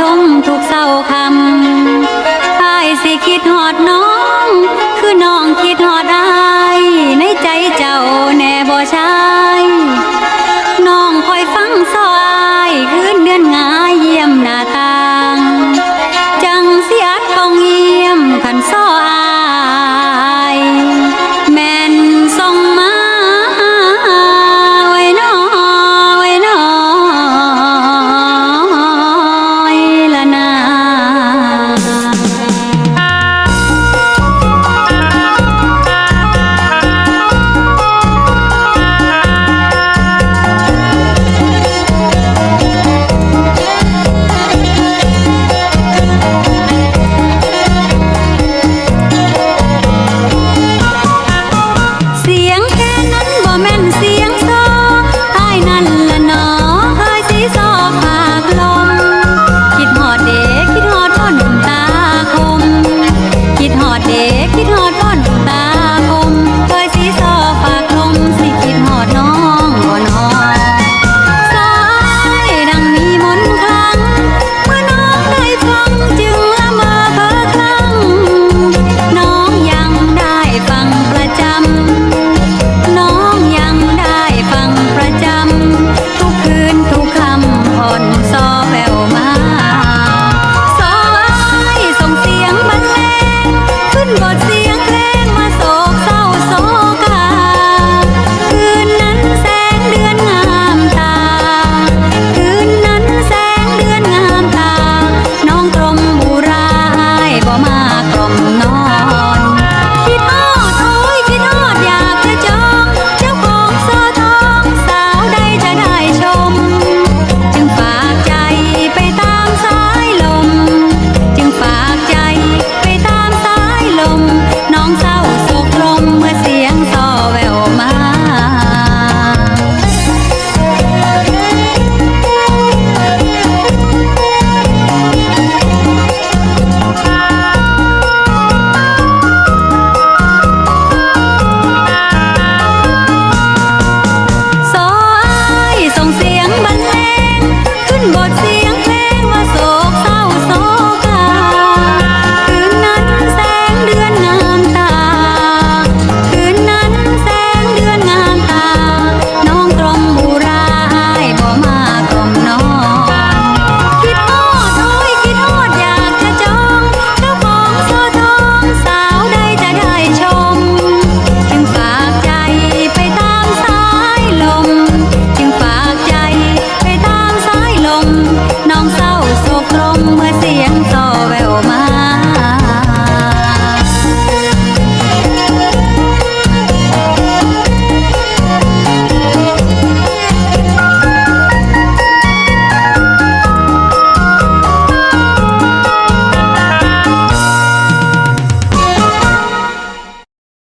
ทมทุกเศร้าคำอายสิคิดหอดน้อง น้องเศร้าโศกรม